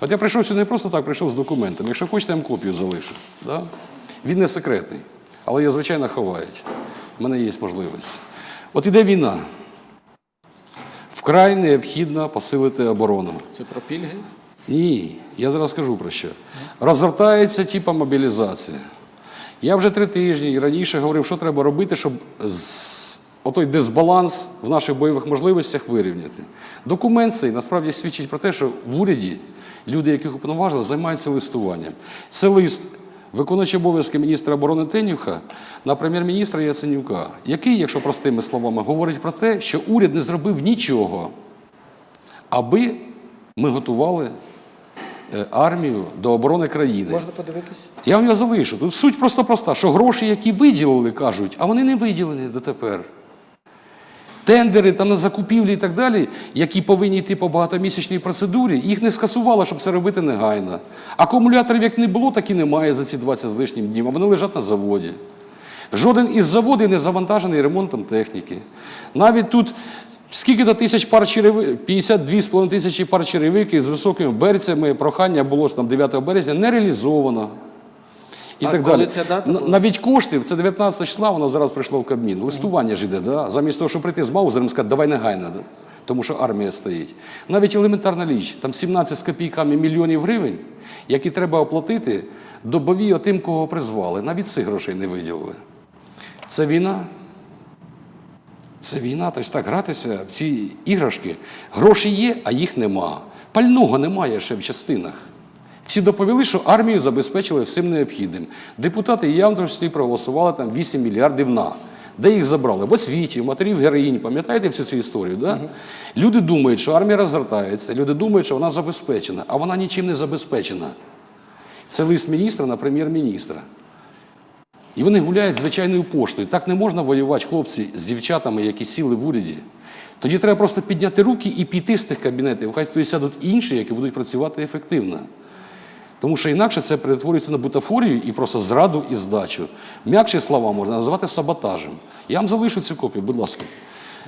От я прийшов сюди не просто так, прийшов з документами. Якщо хочете, я вам копію залишу. Да? Він не секретний, але його, звичайно, ховають. У мене є можливість. От іде війна. Вкрай необхідно посилити оборону. Це про пільги? Ні, я зараз скажу про що. Розгортається типа мобілізація. Я вже три тижні і раніше говорив, що треба робити, щоб з... отой дисбаланс в наших бойових можливостях вирівняти. Документ цей насправді свідчить про те, що в уряді люди, яких уповноважили, займаються листуванням. Це лист виконуючий обов'язки міністра оборони Тенюха на прем'єр-міністра Яценюка, який, якщо простими словами, говорить про те, що уряд не зробив нічого, аби ми готували е, армію до оборони країни. Можна подивитись? Я вам його залишу. Тут суть просто проста, що гроші, які виділили, кажуть, а вони не виділені дотепер. Тендери там на закупівлі і так далі, які повинні йти по багатомісячній процедурі, їх не скасували, щоб це робити негайно. Акумуляторів як не було, так і немає за ці 20 з лишнім днів, а вони лежать на заводі. Жоден із заводів не завантажений ремонтом техніки. Навіть тут скільки то тисяч пар черевиків, 52,5 тисячі пар черевиків з високими берцями, прохання було що там 9 березня, не реалізовано. І А так коли далі. ця дата була? Навіть коштів, це 19 числа, воно зараз прийшло в Кабмін. Листування ж іде, да? замість того, щоб прийти з Маузером сказати, давай негайно, да? тому що армія стоїть. Навіть елементарна річ, там 17 з копійками мільйонів гривень, які треба оплатити добові отим, кого призвали. Навіть цих грошей не виділили. Це війна. Це війна, тобто так гратися в ці іграшки. Гроші є, а їх нема. Пального немає ще в частинах. Всі доповіли, що армію забезпечили всім необхідним. Депутати явно всі проголосували там 8 мільярдів на. Де їх забрали? В освіті, в матерів героїнь. Пам'ятаєте всю цю історію? Да? Люди думають, що армія розгортається, люди думають, що вона забезпечена, а вона нічим не забезпечена. Це лист міністра на прем'єр-міністра. І вони гуляють звичайною поштою. Так не можна воювати хлопці з дівчатами, які сіли в уряді. Тоді треба просто підняти руки і піти з тих кабінетів. Хай тоді сядуть інші, які будуть працювати ефективно. Тому що інакше це перетворюється на бутафорію і просто зраду і здачу. М'якші слова можна називати саботажем. Я вам залишу цю копію, будь ласка.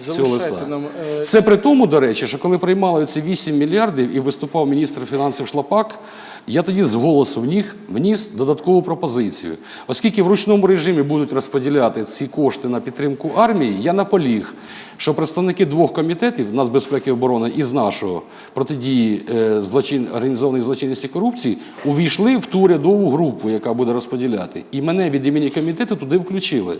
Цього листа. нам, е, Це при тому, до речі, що коли приймали ці 8 мільярдів і виступав міністр фінансів Шлапак, я тоді з голосу вніс, вніс додаткову пропозицію. Оскільки в ручному режимі будуть розподіляти ці кошти на підтримку армії, я наполіг, що представники двох комітетів Нацбезпеки і оборони і з нашого протидії е, злочин, організованої злочинності корупції увійшли в ту рядову групу, яка буде розподіляти. І мене від імені комітету туди включили.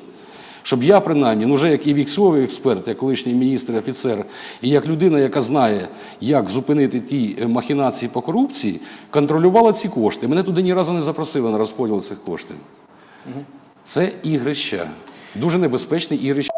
Щоб я, принаймні, ну вже як і військовий експерт, як колишній міністр, офіцер, і як людина, яка знає, як зупинити ті е, махінації по корупції, контролювала ці кошти. Мене туди ні разу не запросили на розподіл цих коштів. Це ігрища. Дуже небезпечне ігрище.